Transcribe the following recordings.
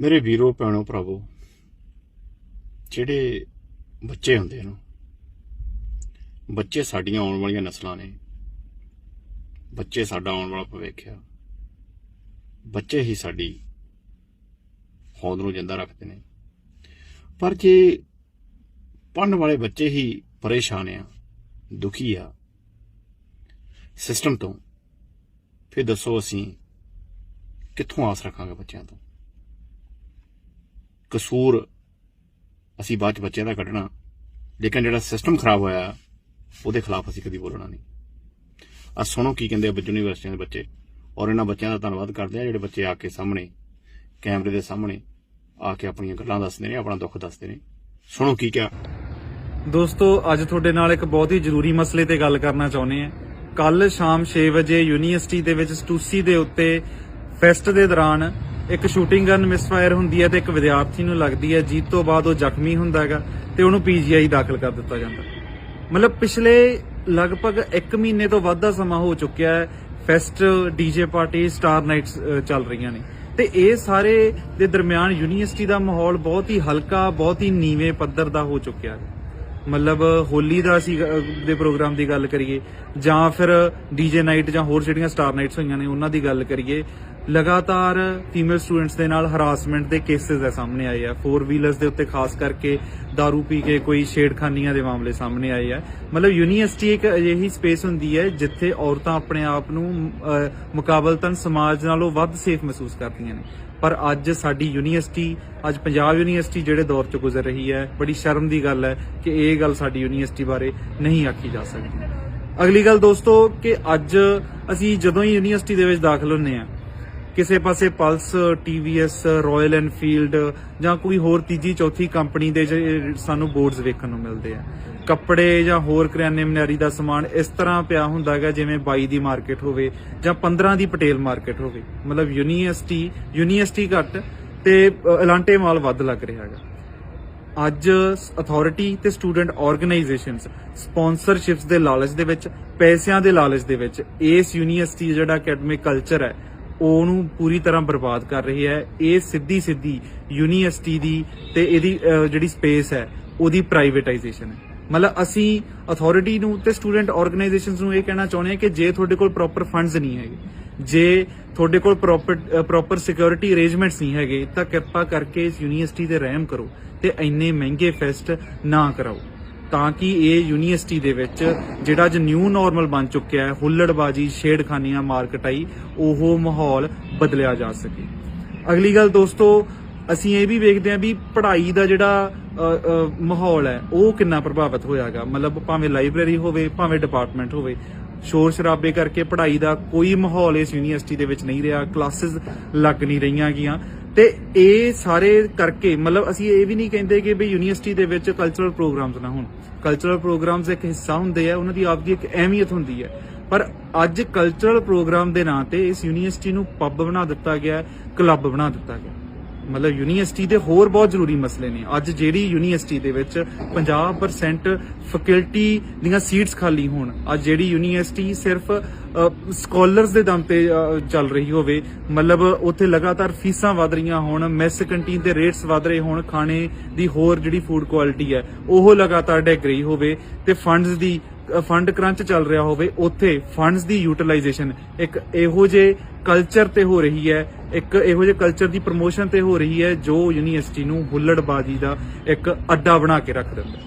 ਮੇਰੇ ਵੀਰੋ, ਭੈਣੋ, ਭਰਾਵੋ, ਜਿਹੜੇ ਬੱਚੇ ਹੁੰਦੇ ਨੇ, ਬੱਚੇ ਸਾਡੀਆਂ ਆਉਣ ਵਾਲੀਆਂ ਨਸਲਾਂ ਨੇ, ਬੱਚੇ ਸਾਡਾ ਆਉਣ ਵਾਲਾ ਭਵਿੱਖ ਆ, ਬੱਚੇ ਹੀ ਸਾਡੀ ਹੋਂਦ ਨੂੰ ਜਿੰਦਾ ਰੱਖਦੇ ਨੇ। ਪਰ ਜੇ ਪੜਨ ਵਾਲੇ ਬੱਚੇ ਹੀ ਪਰੇਸ਼ਾਨ ਆ, ਦੁਖੀ ਆ ਸਿਸਟਮ ਤੋਂ, ਫਿਰ ਦੱਸੋ ਅਸੀਂ ਕਿੱਥੋਂ ਆਸ ਰੱਖਾਂਗੇ ਬੱਚਿਆਂ ਤੋਂ? ਕਸੂਰ ਅਸੀਂ ਬਾਅਦ ਚ ਬੱਚਿਆਂ ਦਾ ਕੱਢਣਾ। ਲੇਕਿਨ ਜਿਹੜਾ ਸਿਸਟਮ ਖਰਾਬ ਹੋਇਆ, ਉਹਦੇ ਖਿਲਾਫ ਅਸੀਂ ਕਦੀ ਬੋਲਣਾ ਨਹੀਂ। ਆ ਸੁਣੋ ਕੀ ਕਹਿੰਦੇ ਆ ਯੂਨੀਵਰਸਿਟੀਆਂ ਦੇ ਬੱਚੇ। ਔਰ ਇਹਨਾਂ ਬੱਚਿਆਂ ਦਾ ਧੰਨਵਾਦ ਕਰਦੇ ਆ, ਜਿਹੜੇ ਬੱਚੇ ਆ ਕੇ ਸਾਹਮਣੇ, ਕੈਮਰੇ ਦੇ ਸਾਹਮਣੇ ਆ ਕੇ ਆਪਣੀਆਂ ਗੱਲਾਂ ਦੱਸਦੇ ਨੇ, ਆਪਣਾ ਦੁੱਖ ਦੱਸਦੇ ਨੇ। ਸੁਣੋ ਕੀ ਕਿਹਾ। ਦੋਸਤੋ, ਅੱਜ ਤੁਹਾਡੇ ਨਾਲ ਇੱਕ ਬਹੁਤ ਹੀ ਜ਼ਰੂਰੀ ਮਸਲੇ ਤੇ ਗੱਲ ਕਰਨਾ ਚਾਹੁੰਦੇ ਹਾਂ ਕੱਲ ਸ਼ਾਮ 6 ਵਜੇ ਯੂਨੀਵਰਸਿਟੀ ਦੇ ਵਿੱਚ ਸਟੂਸੀ ਦੇ ਉੱਤੇ ਫੈਸਟ ਦੇ ਦੌਰਾਨ ਇੱਕ ਸ਼ੂਟਿੰਗ ਗਨ ਮਿਸਫਾਇਰ ਹੁੰਦੀ ਹੈ ਤੇ ਇੱਕ ਵਿਦਿਆਰਥੀ ਨੂੰ ਲੱਗਦੀ ਹੈ, ਜੀਤ ਤੋਂ ਬਾਅਦ ਉਹ ਜ਼ਖਮੀ ਹੁੰਦਾ ਹੈਗਾ ਤੇ ਉਹਨੂੰ ਪੀਜੀਆਈ ਦਾਖਲ ਕਰ ਦਿੱਤਾ ਜਾਂਦਾ। ਮਤਲਬ ਪਿਛਲੇ ਲਗਭਗ 1 ਮਹੀਨੇ ਤੋਂ ਵੱਧ ਦਾ ਸਮਾਂ ਹੋ ਚੁੱਕਿਆ ਹੈ fest DJ party star nights ਚੱਲ ਰਹੀਆਂ ਨੇ। ਤੇ ਇਹ ਸਾਰੇ ਦੇ ਦਰਮਿਆਨ ਯੂਨੀਵਰਸਿਟੀ ਦਾ ਮਾਹੌਲ ਬਹੁਤ ਹੀ ਹਲਕਾ, ਬਹੁਤ ਹੀ ਨੀਵੇਂ ਪੱਧਰ ਦਾ ਹੋ ਚੁੱਕਿਆ ਹੈ। ਮਤਲਬ ਹੋਲੀ ਦਾ ਅਸੀਂ ਦੇ ਪ੍ਰੋਗਰਾਮ ਦੀ ਗੱਲ ਕਰੀਏ ਜਾਂ ਫਿਰ ਡੀਜੇ ਨਾਈਟ ਜਾਂ ਹੋਰ ਜਿਹੜੀਆਂ ਸਟਾਰ ਨਾਈਟਸ ਹੋਈਆਂ ਨੇ, ਉਹਨਾਂ ਦੀ ਗੱਲ ਕਰੀਏ ਲਗਾਤਾਰ ਫੀਮੇਲ ਸਟੂਡੈਂਟਸ ਦੇ ਨਾਲ ਹਰਾਸਮੈਂਟ ਦੇ ਕੇਸਿਸ ਆ ਸਾਹਮਣੇ ਆਏ ਆ। 4 ਵੀਲਰਸ ਦੇ ਉੱਤੇ ਖਾਸ ਕਰਕੇ दारू ਪੀ ਕੇ ਕੋਈ ਛੇੜਖਾਨੀਆਂ ਦੇ ਮਾਮਲੇ ਸਾਹਮਣੇ ਆਏ ਆ। ਮਤਲਬ ਯੂਨੀਵਰਸਿਟੀ ਇੱਕ ਅਜਿਹੀ ਸਪੇਸ ਹੁੰਦੀ ਹੈ ਜਿੱਥੇ ਔਰਤਾਂ ਆਪਣੇ ਆਪ ਨੂੰ ਮੁਕਾਬਲਤਨ ਸਮਾਜ ਨਾਲੋਂ ਵੱਧ ਸੇਫ ਮਹਿਸੂਸ ਕਰਦੀਆਂ ਨੇ। ਪਰ ਅੱਜ ਸਾਡੀ ਯੂਨੀਵਰਸਿਟੀ ਅੱਜ ਪੰਜਾਬ ਯੂਨੀਵਰਸਿਟੀ ਜਿਹੜੇ ਦੌਰ ਚ ਗੁਜ਼ਰ ਰਹੀ ਹੈ, ਬੜੀ ਸ਼ਰਮ ਦੀ ਗੱਲ ਹੈ ਕਿ ਇਹ ਗੱਲ ਸਾਡੀ ਯੂਨੀਵਰਸਿਟੀ ਬਾਰੇ ਨਹੀਂ ਆਖੀ ਜਾ ਸਕਦੀ। ਅਗਲੀ ਗੱਲ ਦੋਸਤੋ ਕਿ ਅੱਜ ਅਸੀਂ ਜਦੋਂ ਹੀ ਯੂਨੀਵਰਸਿਟੀ ਦੇ ਵਿੱਚ ਦਾਖਲ ਹੁੰਨੇ ਆ ਕਿਸੇ ਪਾਸੇ ਪਲਸ ਟੀਵੀਐਸ ਰਾਇਲ ਐਨਫੀਲਡ ਜਾਂ ਕੋਈ ਹੋਰ ਤੀਜੀ ਚੌਥੀ ਕੰਪਨੀ ਦੇ ਸਾਨੂੰ ਬੋਰਡਸ ਵੇਖਣ ਨੂੰ ਮਿਲਦੇ ਆ। ਕੱਪੜੇ ਜਾਂ ਹੋਰ ਕਰਿਆਨੇ ਮਨਿਆਰੀ ਦਾ ਸਮਾਨ ਇਸ ਤਰ੍ਹਾਂ ਪਿਆ ਹੁੰਦਾ ਹੈਗਾ ਜਿਵੇਂ 22 ਦੀ ਮਾਰਕੀਟ ਹੋਵੇ ਜਾਂ 15 ਦੀ ਪਟੇਲ ਮਾਰਕੀਟ ਹੋਵੇ। ਮਤਲਬ ਯੂਨੀਵਰਸਿਟੀ ਯੂਨੀਵਰਸਿਟੀ ਘੱਟ ਤੇ ਅ, ਐਲਾਂਟੇ ਮਾਲ ਵੱਧ ਲੱਗ ਰਿਹਾ ਹੈਗਾ। ਅੱਜ ਅਥਾਰਟੀ ਤੇ ਸਟੂਡੈਂਟ ਆਰਗੇਨਾਈਜੇਸ਼ਨਸ ਸਪਾਂਸਰਸ਼ਿਪਸ ਦੇ ਲਾਲਚ ਦੇ ਵਿੱਚ ਪੈਸਿਆਂ ਦੇ ਲਾਲਚ ਦੇ ਵਿੱਚ ਇਸ ਯੂਨੀਵਰਸਿਟੀ ਜਿਹੜਾ ਅਕੈਡਮਿਕ ਕਲਚਰ ਹੈ ਉਹਨੂੰ ਪੂਰੀ ਤਰ੍ਹਾਂ ਬਰਬਾਦ ਕਰ ਰਹੀ ਹੈ। ਇਹ ਸਿੱਧੀ ਸਿੱਧੀ ਯੂਨੀਵਰਸਿਟੀ ਦੀ ਤੇ ਇਹਦੀ ਜਿਹੜੀ ਸਪੇਸ ਹੈ, ਉਹਦੀ ਪ੍ਰਾਈਵੇਟਾਈਜੇਸ਼ਨ ਹੈ। ਮਤਲਬ ਅਸੀਂ ਅਥਾਰਟੀ ਨੂੰ ਤੇ ਸਟੂਡੈਂਟ ਆਰਗੇਨਾਈਜੇਸ਼ਨਸ ਨੂੰ ਇਹ ਕਹਿਣਾ ਚਾਹੁੰਦੇ ਹਾਂ ਕਿ ਜੇ ਤੁਹਾਡੇ ਕੋਲ ਪ੍ਰੋਪਰ ਫੰਡਸ ਨਹੀਂ ਹੈਗੇ, ਜੇ ਤੁਹਾਡੇ ਕੋਲ ਪ੍ਰੋਪਰ ਪ੍ਰੋਪਰ ਸਿਕਿਉਰਿਟੀ ਅਰੇਂਜਮੈਂਟਸ ਨਹੀਂ ਹੈਗੇ, ਤਾਂ ਕਿਰਪਾ ਕਰਕੇ ਇਸ ਯੂਨੀਵਰਸਿਟੀ ਤੇ ਰਹਿਮ ਕਰੋ ਤੇ ਇੰਨੇ ਮਹਿੰਗੇ ਫੈਸਟ ਨਾ ਕਰਾਓ। ਤਾਂ ਕਿ ਇਹ ਯੂਨੀਵਰਸਿਟੀ ਦੇ ਵਿੱਚ ਜਿਹੜਾ ਅੱਜ ਨਿਊ ਨਾਰਮਲ ਬਣ ਚੁੱਕਿਆ ਹੈ, ਹੁੱਲੜਬਾਜੀ, ਛੇੜਖਾਨੀਆਂ, ਮਾਰਕਟਾਈ, ਉਹ ਮਾਹੌਲ ਬਦਲਿਆ ਜਾ ਸਕੇ। ਅਗਲੀ ਗੱਲ ਦੋਸਤੋ, ਅਸੀਂ ਇਹ ਵੀ ਵੇਖਦੇ ਹਾਂ ਵੀ ਪੜ੍ਹਾਈ ਦਾ ਜਿਹੜਾ ਮਾਹੌਲ ਹੈ, ਉਹ ਕਿੰਨਾ ਪ੍ਰਭਾਵਿਤ ਹੋਇਆਗਾ। ਮਤਲਬ ਭਾਵੇਂ ਲਾਇਬ੍ਰੇਰੀ ਹੋਵੇ, ਭਾਵੇਂ ਡਿਪਾਰਟਮੈਂਟ ਹੋਵੇ, ਸ਼ੋਰ ਸ਼ਰਾਬੇ ਕਰਕੇ ਪੜ੍ਹਾਈ ਦਾ ਕੋਈ ਮਾਹੌਲ ਇਸ ਯੂਨੀਵਰਸਿਟੀ ਦੇ ਵਿੱਚ ਨਹੀਂ ਰਿਹਾ, ਕਲਾਸਿਸ ਲੱਗ ਨਹੀਂ ਰਹੀਆਂ ਗੀਆਂ। ਤੇ ਇਹ ਸਾਰੇ ਕਰਕੇ, ਮਤਲਬ ਅਸੀਂ ਇਹ ਵੀ ਨਹੀਂ ਕਹਿੰਦੇ ਕਿ ਵੀ ਯੂਨੀਵਰਸਿਟੀ ਦੇ ਵਿੱਚ ਕਲਚਰਲ ਪ੍ਰੋਗਰਾਮਸ ਨਾ ਹੋਣ। ਕਲਚਰਲ ਪ੍ਰੋਗਰਾਮਸ ਇੱਕ ਹਿੱਸਾ ਹੁੰਦੇ ਆ, ਉਹਨਾਂ ਦੀ ਆਪਦੀ ਇੱਕ ਅਹਿਮੀਅਤ ਹੁੰਦੀ ਹੈ ਪਰ ਅੱਜ ਕਲਚਰਲ ਪ੍ਰੋਗਰਾਮ ਦੇ ਨਾਂ ਤੇ ਇਸ ਯੂਨੀਵਰਸਿਟੀ ਨੂੰ ਪੱਬ ਬਣਾ ਦਿੱਤਾ ਗਿਆ ਕਲੱਬ ਬਣਾ ਦਿੱਤਾ ਗਿਆ। ਮਤਲਬ ਯੂਨੀਵਰਸਿਟੀ ਦੇ ਹੋਰ ਬਹੁਤ ਜ਼ਰੂਰੀ ਮਸਲੇ ਨੇ। ਅੱਜ ਜਿਹੜੀ ਯੂਨੀਵਰਸਿਟੀ ਦੇ ਵਿੱਚ 50% ਫੈਕਲਟੀ ਦੀਆਂ ਸੀਟਸ ਖਾਲੀ ਹੋਣ, ਅੱਜ ਜਿਹੜੀ ਯੂਨੀਵਰਸਿਟੀ ਸਿਰਫ ਸਕਾਲਰਸ ਦੇ ਦਮ ਤੇ ਚੱਲ ਰਹੀ ਹੋਵੇ, ਮਤਲਬ ਉੱਥੇ ਲਗਾਤਾਰ ਫੀਸਾਂ ਵਧ ਰਹੀਆਂ ਹੋਣ ਮੈਸ ਕੰਟੀਨ ਦੇ ਰੇਟਸ ਵਧ ਰਹੇ ਹੋਣ, ਖਾਣੇ ਦੀ ਹੋਰ ਜਿਹੜੀ ਫੂਡ ਕੁਆਲਿਟੀ ਹੈ, ਉਹ ਲਗਾਤਾਰ ਡਿੱਗ ਰਹੀ ਹੋਵੇ ਤੇ ਫੰਡਸ ਦੀ ਫੰਡ ਕਰੰਚ ਚੱਲ ਰਿਹਾ ਹੋਵੇ, ਉੱਥੇ ਫੰਡਸ ਦੀ ਯੂਟਿਲਾਈਜੇਸ਼ਨ ਇੱਕ ਇਹੋ ਜੇ ਕਲਚਰ ਤੇ ਹੋ ਰਹੀ ਹੈ, ਇੱਕ ਇਹੋ ਜਿਹੇ ਕਲਚਰ ਦੀ ਪ੍ਰੋਮੋਸ਼ਨ ਤੇ ਹੋ ਰਹੀ ਹੈ, ਜੋ ਯੂਨੀਵਰਸਿਟੀ ਨੂੰ ਹੁੱਲੜਬਾਜ਼ੀ ਦਾ ਇੱਕ ਅੱਡਾ ਬਣਾ ਕੇ ਰੱਖ ਦਿੰਦਾ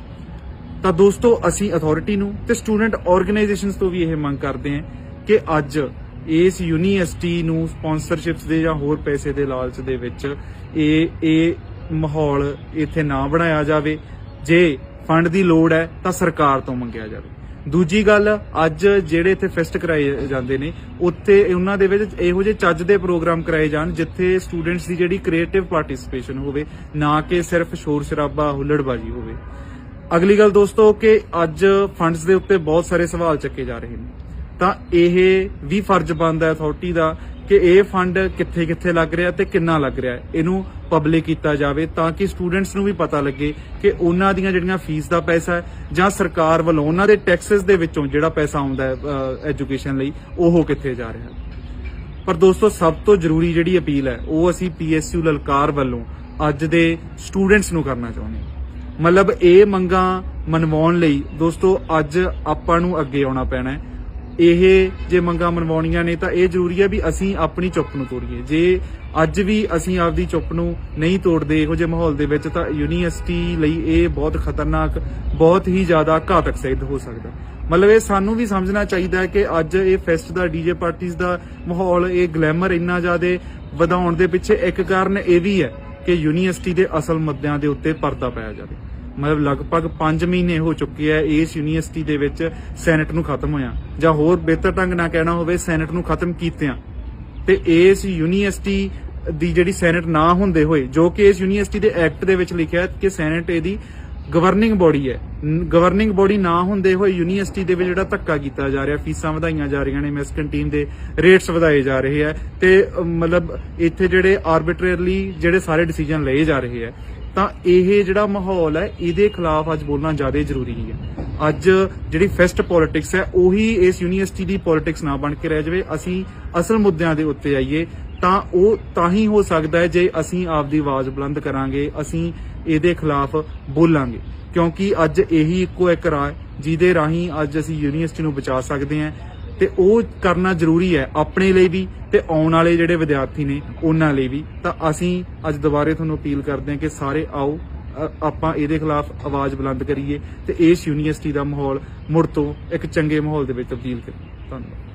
ਤਾਂ ਦੋਸਤੋ, ਅਸੀਂ ਅਥਾਰਟੀ ਨੂੰ ਤੇ ਸਟੂਡੈਂਟ ਆਰਗੇਨਾਈਜੇਸ਼ਨਸ ਤੋਂ ਵੀ ਇਹ ਮੰਗ ਕਰਦੇ ਹਾਂ ਕਿ ਅੱਜ ਇਸ ਯੂਨੀਵਰਸਿਟੀ ਨੂੰ ਸਪਾਂਸਰਸ਼ਿਪਸ ਦੇ ਜਾਂ ਹੋਰ ਪੈਸੇ ਦੇ ਲਾਲਚ ਦੇ ਵਿੱਚ ਇਹ ਇਹ ਮਾਹੌਲ ਇੱਥੇ ਨਾ ਬਣਾਇਆ ਜਾਵੇ। ਜੇ ਫੰਡ ਦੀ ਲੋੜ ਹੈ, ਤਾਂ ਸਰਕਾਰ ਤੋਂ ਮੰਗਿਆ ਜਾਵੇ। ਦੂਜੀ ਗੱਲ, ਅੱਜ ਜਿਹੜੇ ਇੱਥੇ ਫੈਸਟ ਕਰਾਏ ਜਾਂਦੇ ਨੇ, ਉੱਥੇ ਉਹਨਾਂ ਦੇ ਵਿੱਚ ਇਹੋ ਜਿਹੇ ਚੱਜ ਦੇ ਪ੍ਰੋਗਰਾਮ ਕਰਾਏ ਜਾਣ, ਜਿੱਥੇ ਸਟੂਡੈਂਟਸ ਦੀ ਜਿਹੜੀ ਕ੍ਰੀਏਟਿਵ ਪਾਰਟਿਸਿਪੇਸ਼ਨ ਹੋਵੇ, ਨਾ ਕਿ ਸਿਰਫ ਸ਼ੋਰ ਸ਼ਰਾਬਾ, ਹੁੱਲੜਬਾਜ਼ੀ ਹੋਵੇ। ਅਗਲੀ ਗੱਲ ਦੋਸਤੋ ਕਿ ਅੱਜ ਫੰਡਸ ਦੇ ਉੱਤੇ ਬਹੁਤ ਸਾਰੇ ਸਵਾਲ ਚੱਕੇ ਜਾ ਰਹੇ ਨੇ। ਤਾਂ ਇਹ ਵੀ ਫਰਜ਼ ਬਣਦਾ ਹੈ ਅਥਾਰਟੀ ਦਾ ਕਿ ਇਹ ਫੰਡ ਕਿੱਥੇ ਕਿੱਥੇ ਲੱਗ ਰਿਹਾ ਤੇ ਕਿੰਨਾ ਲੱਗ ਰਿਹਾ। ਇਹਨੂੰ ਪਬਲਿਕ ਕੀਤਾ ਜਾਵੇ ਤਾਂ ਕਿ ਸਟੂਡੈਂਟਸ ਨੂੰ ਵੀ ਪਤਾ ਲੱਗੇ ਕਿ ਉਹਨਾਂ ਦੀਆਂ ਜਿਹੜੀਆਂ ਫੀਸ ਦਾ ਪੈਸਾ ਹੈ ਜਾਂ ਸਰਕਾਰ ਵੱਲੋਂ ਉਹਨਾਂ ਦੇ ਟੈਕਸਸ ਦੇ ਵਿੱਚੋਂ ਜਿਹੜਾ ਪੈਸਾ ਆਉਂਦਾ ਹੈ ਐਜੂਕੇਸ਼ਨ ਲਈ, ਉਹ ਕਿੱਥੇ ਜਾ ਰਿਹਾ। ਪਰ ਦੋਸਤੋ, ਸਭ ਤੋਂ ਜ਼ਰੂਰੀ ਜਿਹੜੀ ਅਪੀਲ ਹੈ, ਉਹ ਅਸੀਂ ਪੀਐਸਯੂ ਲਲਕਾਰ ਵੱਲੋਂ ਅੱਜ ਦੇ ਸਟੂਡੈਂਟਸ ਨੂੰ ਕਰਨਾ ਚਾਹੁੰਦੇ ਮਤਲਬ ਇਹ ਮੰਗਾਂ ਮਨਵਾਉਣ ਲਈ ਦੋਸਤੋ, ਅੱਜ ਆਪਾਂ ਨੂੰ ਅੱਗੇ ਆਉਣਾ ਪੈਣਾ ਹੈ। ਇਹ ਜੇ ਮੰਗਾਂ ਮਨਵਾਉਣੀਆਂ ਨੇ ਤਾਂ ਇਹ ਜ਼ਰੂਰੀ ਹੈ ਵੀ ਅਸੀਂ ਆਪਣੀ ਚੁੱਪ ਨੂੰ ਤੋੜੀਏ। ਜੇ ਅੱਜ ਵੀ ਅਸੀਂ ਆਪਦੀ ਚੁੱਪ ਨੂੰ ਨਹੀਂ ਤੋੜਦੇ ਇਹੋ ਜਿਹੇ ਮਾਹੌਲ ਦੇ ਵਿੱਚ ਤਾਂ ਯੂਨੀਵਰਸਿਟੀ ਲਈ ਇਹ ਬਹੁਤ ਖਤਰਨਾਕ, ਬਹੁਤ ਹੀ ਜ਼ਿਆਦਾ ਘਾਤਕ ਸਿੱਧ ਹੋ ਸਕਦਾ। ਮਤਲਬ ਇਹ ਸਾਨੂੰ ਵੀ ਸਮਝਣਾ ਚਾਹੀਦਾ ਹੈ ਕਿ ਅੱਜ ਇਹ ਫੈਸਟ ਦਾ ਡੀਜੇ ਪਾਰਟੀਆਂ ਦਾ ਮਾਹੌਲ, ਇਹ ਗਲੈਮਰ ਇੰਨਾ ਜ਼ਿਆਦਾ ਵਧਾਉਣ ਦੇ ਪਿੱਛੇ ਇੱਕ ਕਾਰਨ ਇਹ ਵੀ ਹੈ ਕਿ ਯੂਨੀਵਰਸਿਟੀ ਦੇ ਅਸਲ ਮੁੱਦਿਆਂ ਦੇ ਉੱਤੇ ਪਰਦਾ ਪਾਇਆ ਜਾਵੇ। ਮਤਲਬ ਲਗਭਗ 5 ਮਹੀਨੇ ਹੋ ਚੁੱਕੇ ਆ ਇਸ ਯੂਨੀਵਰਸਿਟੀ ਦੇ ਵਿੱਚ ਸੈਨੇਟ ਨੂੰ ਖਤਮ ਹੋਇਆ। ਜਾਂ ਹੋਰ ਬਿਹਤਰ ਢੰਗ ਨਾਲ ਕਹਿਣਾ ਹੋਵੇ, ਸੈਨੇਟ ਨੂੰ ਖਤਮ ਕੀਤਿਆਂ। ਤੇ ਇਸ ਯੂਨੀਵਰਸਿਟੀ ਦੀ ਜਿਹੜੀ ਸੈਨੇਟ ਨਾ ਹੁੰਦੇ ਹੋਏ, ਜੋ ਕਿ ਇਸ ਯੂਨੀਵਰਸਿਟੀ ਦੇ ਐਕਟ ਦੇ ਵਿੱਚ ਲਿਖਿਆ ਹੈ ਕਿ ਸੈਨੇਟ ਇਹਦੀ ਗਵਰਨਿੰਗ ਬੋਡੀ ਹੈ। ਗਵਰਨਿੰਗ ਬੋਡੀ ਨਾ ਹੁੰਦੇ ਹੋਏ ਯੂਨੀਵਰਸਿਟੀ ਦੇ ਵਿੱਚ ਜਿਹੜਾ ਧੱਕਾ ਕੀਤਾ ਜਾ ਰਿਹਾ, ਫੀਸਾਂ ਵਧਾਈਆਂ ਜਾ ਰਹੀਆਂ ਨੇ ਮੈਸ ਕੰਟੀਨ ਦੇ ਰੇਟਸ ਵਧਾਏ ਜਾ ਰਹੇ ਆ। ਤੇ ਮਤਲਬ ਇੱਥੇ ਜਿਹੜੇ ਆਰਬਿਟਰੀਅਰਲੀ ਜਿਹੜੇ ਸਾਰੇ ਡਿਸੀਜਨ ਲਏ ਜਾ ਰਹੇ ਆ। ਤਾਂ ਇਹ ਜਿਹੜਾ ਮਾਹੌਲ ਹੈ, ਇਹਦੇ ਖਿਲਾਫ ਅੱਜ ਬੋਲਣਾ ਜ਼ਿਆਦਾ ਜ਼ਰੂਰੀ ਹੈ ਅੱਜ ਜਿਹੜੀ ਫੈਸਟ ਪੋਲਿਟਿਕਸ ਹੈ, ਉਹੀ ਇਸ ਯੂਨੀਵਰਸਿਟੀ ਦੀ ਪੋਲਿਟਿਕਸ ਨਾ ਬਣ ਕੇ ਰਹਿ ਜਾਵੇ। ਅਸੀਂ ਅਸਲ ਮੁੱਦਿਆਂ ਦੇ ਉੱਤੇ ਆਈਏ, ਤਾਂ ਉਹ ਤਾਂ ਹੀ ਹੋ ਸਕਦਾ ਹੈ ਜੇ ਅਸੀਂ ਆਪਦੀ ਆਵਾਜ਼ ਬੁਲੰਦ ਕਰਾਂਗੇ, ਅਸੀਂ ਇਹਦੇ ਖਿਲਾਫ ਬੋਲਾਂਗੇ। ਕਿਉਂਕਿ ਅੱਜ ਇਹੀ ਇੱਕੋ ਇੱਕ ਰਾਹ ਹੈ, ਜਿਹਦੇ ਰਾਹੀਂ ਅੱਜ ਅਸੀਂ ਯੂਨੀਵਰਸਿਟੀ ਨੂੰ ਬਚਾ ਸਕਦੇ ਹਾਂ। ਤੇ ਉਹ ਕਰਨਾ ਜ਼ਰੂਰੀ ਹੈ ਆਪਣੇ ਲਈ ਵੀ ਤੇ ਆਉਣ ਵਾਲੇ ਜਿਹੜੇ ਵਿਦਿਆਰਥੀ ਨੇ ਉਹਨਾਂ ਲਈ ਵੀ। ਤਾਂ ਅਸੀਂ ਅੱਜ ਦੁਬਾਰੇ ਤੁਹਾਨੂੰ ਅਪੀਲ ਕਰਦੇ ਹਾਂ ਕਿ ਸਾਰੇ ਆਓ ਆਪਾਂ ਇਹਦੇ ਖਿਲਾਫ ਆਵਾਜ਼ ਬੁਲੰਦ ਕਰੀਏ ਤੇ ਇਸ ਯੂਨੀਵਰਸਿਟੀ ਦਾ ਮਾਹੌਲ ਮੁੜ ਤੋਂ ਇੱਕ ਚੰਗੇ ਮਾਹੌਲ ਦੇ ਵਿੱਚ ਤਬਦੀਲ ਕਰੀਏ। ਧੰਨਵਾਦ।